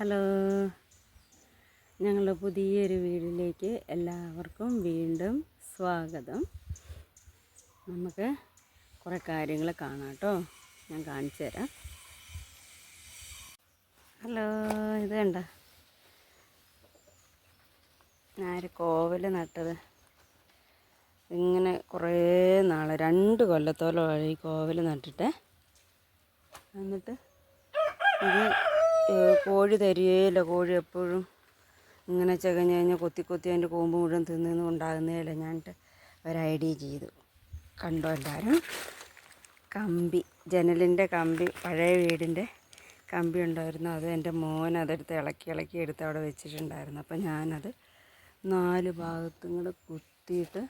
Hello. ഞങ്ങളുടെ പുതിയൊരു വീടിലേക്ക് എല്ലാവർക്കും വീണ്ടും സ്വാഗതം. നമുക്ക് കുറേ കാര്യങ്ങൾ കാണാം കേട്ടോ. ഞാൻ കാണിച്ചു തരാം. ഹലോ ഇത് കണ്ട. ആര് കോവൽ നട്ടത്? ഇങ്ങനെ കുറേ നാൾ രണ്ട് കൊല്ലത്തോളം ഈ കോവൽ നട്ടിട്ട്. എന്നിട്ട് ഇത് കോഴി തരികയില്ല. കോഴി എപ്പോഴും ഇങ്ങനെ ചകഞ്ഞ് കഴിഞ്ഞാൽ കൊത്തി കൊത്തി അതിന്റെ കൂമ്പ് മുഴുവൻ തിന്നു ഉണ്ടാകുന്നതല്ല. ഞാൻ ഒരു ഐഡിയ ചെയ്തു. കണ്ടോ എല്ലാവരും കമ്പി ജനലിന്റെ കമ്പി പഴയ വീടിന്റെ കമ്പി ഉണ്ടായിരുന്നു. അത് എന്റെ മോൻ അതെടുത്ത് ഇളക്കി ഇളക്കി എടുത്ത് അവിടെ വെച്ചിട്ടുണ്ടായിരുന്നു. അപ്പം ഞാനത് നാല് ഭാഗത്തും കൂടെ കുത്തിയിട്ട്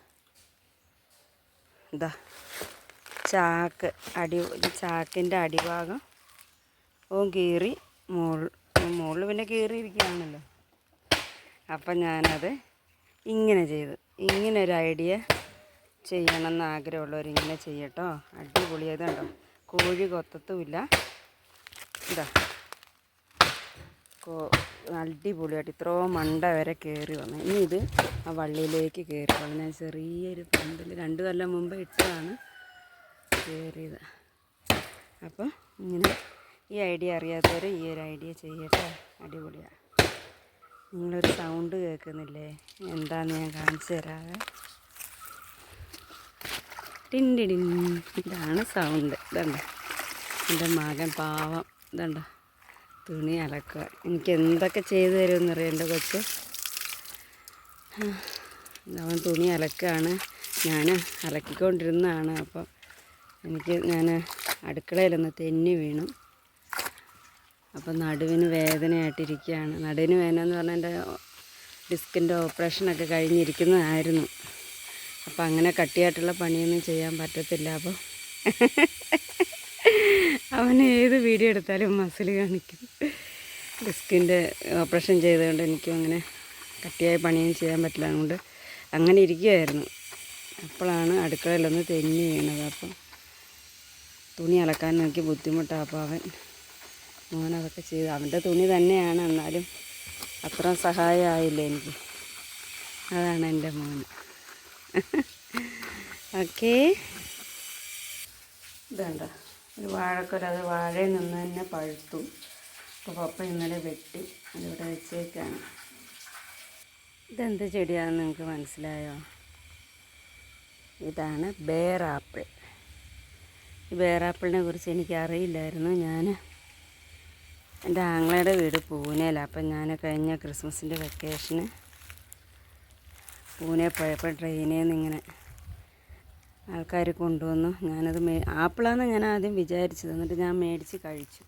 ഇതാ ചാക്ക് അടി ചാക്കിന്റെ അടിഭാഗം ഓം കീറി മോൾ മുകളിൽ പിന്നെ കീറിയിരിക്കുകയാണല്ലോ. അപ്പം ഞാനത് ഇങ്ങനെ ചെയ്തു ഇങ്ങനെ ഒരു ഐഡിയ ചെയ്യണമെന്ന് ആഗ്രഹമുള്ളവർ ഇങ്ങനെ ചെയ്യട്ടോ. അടിപൊളിയത് കണ്ടോ? കോഴി കൊത്തത്തുമില്ല. ഇതാ. കോ അടിപൊളിയായിട്ട് ഇത്രോ മണ്ട വരെ കയറി വന്നു. ഇനി ഇത് ആ വള്ളിയിലേക്ക് കയറി വന്നു. ഞാൻ ചെറിയൊരു പമ്പിൽ രണ്ട് കൊല്ലം മുമ്പ് ഇട്ടതാണ് കയറിയത് അപ്പോൾ ഇങ്ങനെ ഈ ഐഡിയ അറിയാത്തവർ ഈ ഒരു ഐഡിയ ചെയ്യട്ടെ? അടിപൊളിയാണ് നിങ്ങളൊരു സൗണ്ട് കേൾക്കുന്നില്ലേ? എന്താന്ന് ഞാൻ കാണിച്ചു തരാതെ ടിൻഡിടിൻ ഇതാണ് സൗണ്ട് ഇതണ്ട. എന്റെ മകൻ പാവം. ഇതണ്ട. തുണി അലക്കുക. എനിക്ക് എന്തൊക്കെ ചെയ്തു തരുമെന്നറിയാം എന്റെ കൊച്ച്? അവൻ തുണി അലക്കുകയാണ്. ഞാൻ അലക്കിക്കൊണ്ടിരുന്നതാണ്. അപ്പം എനിക്ക് ഞാൻ അടുക്കളയിലൊന്ന് തെന്നി വീണു. അപ്പം നടുവിന് വേദനയായിട്ടിരിക്കുകയാണ്. നടുവിന് വേദന എന്ന് പറഞ്ഞാൽ എന്റെ ഡിസ്കിന്റെ ഓപ്പറേഷനൊക്കെ കഴിഞ്ഞിരിക്കുന്നതായിരുന്നു. അപ്പം അങ്ങനെ കട്ടിയായിട്ടുള്ള പണിയൊന്നും ചെയ്യാൻ പറ്റത്തില്ല. അപ്പോൾ അവൻ ഏത് വീഡിയോ എടുത്താലും മസിൽ കാണിക്കും. ഡിസ്കിന്റെ ഓപ്പറേഷൻ ചെയ്തുകൊണ്ട് എനിക്കും അങ്ങനെ കട്ടിയായ പണിയൊന്നും ചെയ്യാൻ പറ്റില്ല. അതുകൊണ്ട് അങ്ങനെ ഇരിക്കുകയായിരുന്നു അപ്പോഴാണ് അടുക്കളയിലൊന്ന് തെന്നി വീണത്. അപ്പം തുണി അലക്കാൻ നോക്കി ബുദ്ധിമുട്ടാണ് അപ്പോൾ അവൻ മോൻ അതൊക്കെ ചെയ്തു അവന്റെ തുണി തന്നെയാണ് എന്നാലും അത്ര സഹായമായില്ല എനിക്ക്. അതാണ് എന്റെ മോൻ ഓക്കേ. ഇതണ്ട. ഒരു വാഴക്കൊല അത് വാഴയിൽ നിന്ന് തന്നെ പഴുത്തു. അപ്പോൾ പപ്പ ഇന്നലെ വെട്ടി. അതിവിടെ വെച്ചേക്കാണ്. ഇതെന്ത് ചെടിയാണെന്ന് നിങ്ങൾക്ക് മനസ്സിലായോ? ഇതാണ് ബേർ ആപ്പിൾ ഈ ബേർ ആപ്പിളിനെ കുറിച്ച് എനിക്ക് അറിയില്ലായിരുന്നു ഞാൻ. എന്റെ ആങ്ങളയുടെ വീട് പൂനെയിലാണ് അപ്പം ഞാൻ കഴിഞ്ഞ ക്രിസ്മസിന്റെ വെക്കേഷന് പൂനെ പോയപ്പോൾ ട്രെയിനിൽ നിന്ന് ഇങ്ങനെ ആൾക്കാർ കൊണ്ടുവന്നു. ഞാനത് മേ ആപ്പിളാന്ന് ഞാൻ ആദ്യം വിചാരിച്ചത്. എന്നിട്ട് ഞാൻ മേടിച്ച് കഴിച്ചു.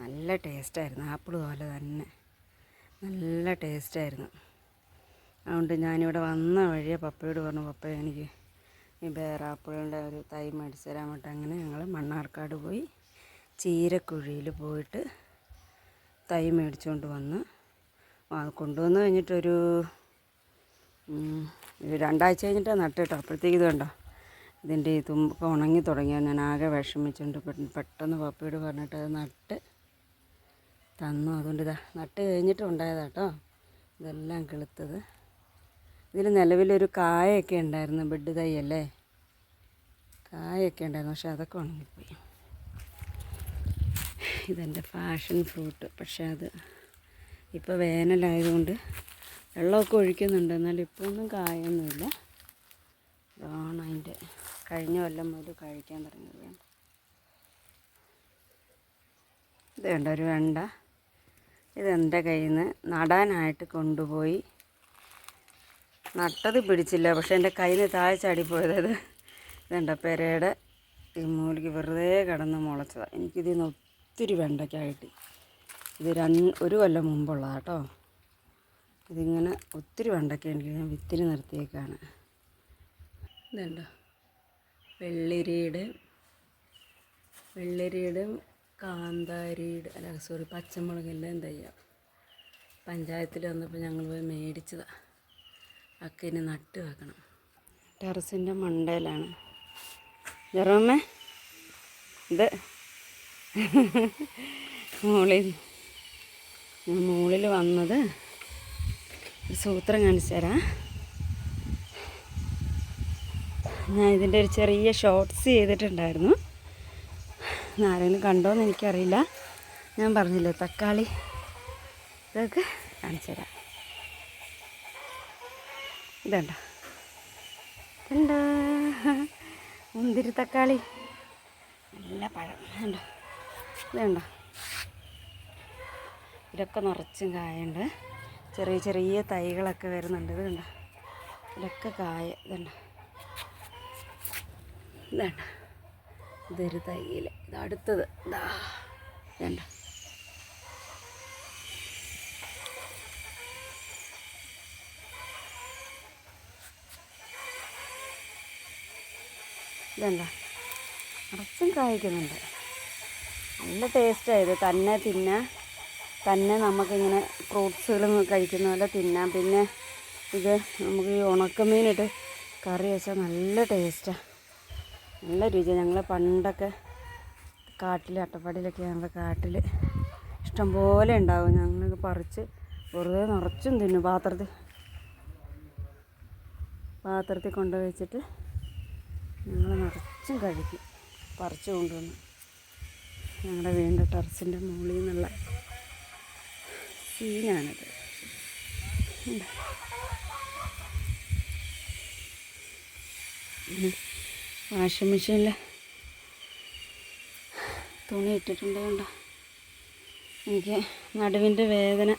നല്ല ടേസ്റ്റായിരുന്നു ആപ്പിൾ പോലെ തന്നെ. നല്ല ടേസ്റ്റായിരുന്നു അതുകൊണ്ട് ഞാനിവിടെ വന്ന വഴിയെ പപ്പയോട് പറഞ്ഞു പപ്പ എനിക്ക് ഈ ബേറാപ്പിളിന്റെ ഒരു തൈ മേടിച്ച് തരാൻ വേണ്ടി അങ്ങനെ ഞങ്ങൾ മണ്ണാർക്കാട് പോയി ചീരക്കുഴിയിൽ പോയിട്ട് തൈ മേടിച്ചുകൊണ്ട് വന്ന് കൊണ്ടുവന്ന് കഴിഞ്ഞിട്ടൊരു രണ്ടാഴ്ച കഴിഞ്ഞിട്ടാണ് നട്ട് കേട്ടോ അപ്പോഴത്തേക്ക് ഇത് കണ്ടോ? ഇതിന്റെ തുമ്പൊക്കെ ഉണങ്ങി തുടങ്ങിയാൽ ഞാൻ ആകെ വിഷമിച്ചുകൊണ്ട് പെട്ടെന്ന് പപ്പയോട് പറഞ്ഞിട്ട് അത് നട്ട് തന്നു. അതുകൊണ്ട് ഇതാ നട്ട് കഴിഞ്ഞിട്ട് ഉണ്ടായതാ കേട്ടോ ഇതെല്ലാം കിളുത്തത്. ഇതിൽ നിലവിലൊരു കായൊക്കെ ഉണ്ടായിരുന്നു. ബെഡ് തൈ അല്ലേ? കായൊക്കെ ഉണ്ടായിരുന്നു. പക്ഷെ അതൊക്കെ ഉണങ്ങിപ്പോയി. ഇതെന്റെ ഫാഷൻ ഫ്രൂട്ട്. പക്ഷേ അത് ഇപ്പോൾ വേനലായതുകൊണ്ട് വെള്ളമൊക്കെ ഒഴിക്കുന്നുണ്ട്. എന്നാൽ ഇപ്പോൾ ഒന്നും കായൊന്നുമില്ല. ഇതാണ് അതിന്റെ കഴിഞ്ഞ കൊല്ലം മുതൽ കഴിക്കാൻ തുടങ്ങിയത്. വേണ്ട ഇത് വേണ്ട ഒരു വെണ്ട. ഇതെന്റെ കയ്യിൽ നിന്ന് നടാനായിട്ട് കൊണ്ടുപോയി. നട്ടത് പിടിച്ചില്ല. പക്ഷെ എന്റെ കയ്യിൽ നിന്ന് താഴെ ചാടിപ്പോയത് ഇത് ഇതുണ്ട പെരയുടെ ഈ മൂലിക്ക് വെറുതെ കിടന്ന് മുളച്ചതാണ് എനിക്കിതിൽ നിന്ന് ഒത്തിരി വെണ്ടയ്ക്ക കിട്ടി ഇത് രണ്ട് ഒരു കൊല്ലം മുമ്പുള്ളതാണ് കേട്ടോ. ഇതിങ്ങനെ ഒത്തിരി വെണ്ടയ്ക്ക ഞാൻ വിത്തിന് നിർത്തിയേക്കാണ്. ഇതുണ്ടോ? വെള്ളരിയുടെ വെള്ളരിയുടെ കാന്താരിയുടെ അല്ല സോറി പച്ചമുളകെല്ലാം തയ്യാ പഞ്ചായത്തിൽ വന്നപ്പോൾ ഞങ്ങൾ പോയി മേടിച്ചതാണ് ഒക്കെ ഇനി നട്ട് വെക്കണം. ടെറസിന്റെ മണ്ടയിലാണ്. ജെറോമേ ഇത് മുകളിൽ മുകളിൽ വന്നത് സൂത്രം കാണിച്ചു തരാം. ഞാൻ ഇതിന്റെ ഒരു ചെറിയ ഷോർട്സ് ചെയ്തിട്ടുണ്ടായിരുന്നു. ആരെങ്കിലും കണ്ടോയെന്ന് എനിക്കറിയില്ല. ഞാൻ പറഞ്ഞില്ലേ തക്കാളി? ഇതൊക്കെ കാണിച്ചു തരാം. ഇതുണ്ടോ? ഇതുണ്ടോ? മുന്തിരി തക്കാളി. നല്ല പഴം. ഉണ്ടോ ഇതുണ്ടോ ഇതൊക്കെ നിറച്ചും കായുണ്ട്. ചെറിയ ചെറിയ തൈകളൊക്കെ വരുന്നുണ്ട്. ഇത് വേണ്ട ഇതൊക്കെ കായ ഇതുണ്ട ഇതുണ്ടോ ഇതൊരു തൈയിൽ ഇത് അടുത്തത്. ഇതാ വേണ്ട ഇതെന്താ നിറച്ചും കായ്ക്കുന്നുണ്ട്. നല്ല ടേസ്റ്റായത് തന്നെ തിന്നാൻ തന്നെ നമുക്കിങ്ങനെ ഫ്രൂട്ട്സുകൾ കഴിക്കുന്ന പോലെ തിന്നാം. പിന്നെ ഇത് നമുക്ക് ഈ ഉണക്കമീനിട്ട് കറി വെച്ചാൽ നല്ല ടേസ്റ്റാണ് നല്ല രുചി ഞങ്ങൾ പണ്ടൊക്കെ കാട്ടിൽ അട്ടപ്പാടിയിലൊക്കെ ഞങ്ങളുടെ കാട്ടിൽ ഇഷ്ടംപോലെ ഉണ്ടാവും. ഞങ്ങൾ പറിച്ച് വെറുതെ നിറച്ചും തിന്നും. പാത്രത്തിൽ പാത്രത്തിൽ കൊണ്ടുപോയി വെച്ചിട്ട് ഞങ്ങൾ നിറച്ചും കഴിക്കും. പറിച്ചു കൊണ്ടുവന്ന്. ഞങ്ങളുടെ വീണ്ടും ടെറസിന്റെ മുകളിൽ നിന്നുള്ള സീനാണിത്. വാഷിംഗ് മെഷീനിൽ തുണി ഇട്ടിട്ടുണ്ട് കണ്ടോ? എനിക്ക് നടുവിന്റെ വേദന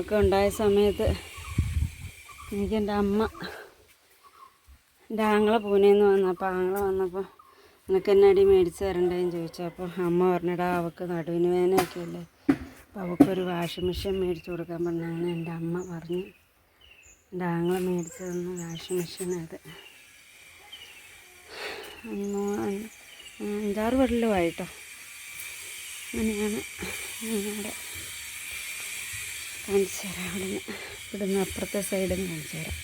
ഒക്കെ- ഉണ്ടായ സമയത്ത് എനിക്ക് എന്റെ അമ്മ എന്റെ ആങ്ങളെ പൂനെന്ന് വന്നപ്പോൾ ആങ്ങളെ വന്നപ്പോൾ നിനക്ക് എന്നടി മേടിച്ച് തരണ്ടേന്ന് ചോദിച്ചു. അപ്പോൾ അമ്മ പറഞ്ഞടാ അവൾക്ക് നടുവിന് വേദനയൊക്കെയല്ലേ അപ്പോൾ അവൾക്കൊരു വാഷിംഗ് മെഷീൻ മേടിച്ച് കൊടുക്കാൻ പറഞ്ഞാണ് എന്റെ അമ്മ പറഞ്ഞ് എന്റെ ആങ്ങളെ മേടിച്ച് തന്ന വാഷിംഗ് മെഷീനത് അഞ്ചാറ് വെള്ളമായിട്ടോ അങ്ങനെയാണ് ഞങ്ങളുടെ കാണിച്ചു തരാം. അവിടെ നിന്ന് ഇവിടുന്ന് അപ്പുറത്തെ സൈഡിൽ നിന്ന് കാണിച്ചു തരാം.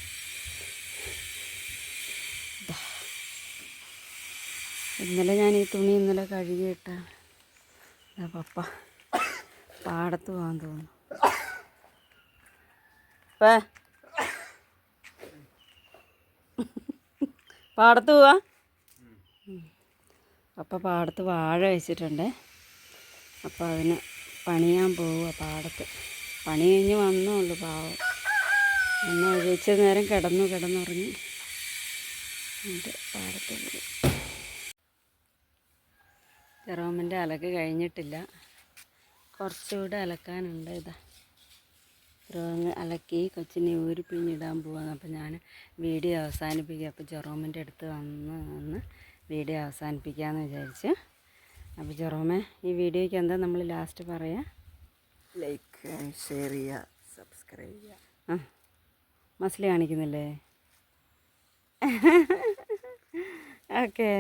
ഇന്നലെ ഞാൻ ഈ തുണി ഇന്നലെ കഴുകിയിട്ടാണ് ദാ പപ്പ പാടത്ത് പോകാൻ തോന്നുന്നു. പാടത്ത് പോവാ? പപ്പ പാടത്ത് വാഴ വെച്ചിട്ടുണ്ട്. അപ്പോൾ അതിന് പണിയാൻ പോവുക പാടത്ത്. പണി കഴിഞ്ഞ് വന്നുള്ളൂ പാവം. ഒന്ന് ഒഴിച്ച നേരം കിടന്നു കിടന്നുറങ്ങി. എന്നിട്ട് പാടത്ത് പോയി. ജെറോമിന്റെ അലക്ക് കഴിഞ്ഞിട്ടില്ല. കുറച്ചുകൂടെ അലക്കാനുണ്ട് ഇതാ. ജെറോമ് അലക്കി കൊച്ചിനെ ഊരി പിഴിഞ്ഞിടാൻ പോവാന്ന് അപ്പോൾ ഞാൻ വീഡിയോ അവസാനിപ്പിക്കുക അപ്പോൾ ജെറോമിന്റെ അടുത്ത് വന്ന് വന്ന് വീഡിയോ അവസാനിപ്പിക്കാമെന്ന് വിചാരിച്ച്. അപ്പോൾ ജെറോമേ ഈ വീഡിയോയ്ക്ക് എന്താ നമ്മൾ ലാസ്റ്റ് പറയാം? ലൈക്ക് ഷെയർ ചെയ്യുക സബ്സ്ക്രൈബ് ചെയ്യുക. ആ മസിൽ കാണിക്കുന്നില്ലേ? ഓക്കേ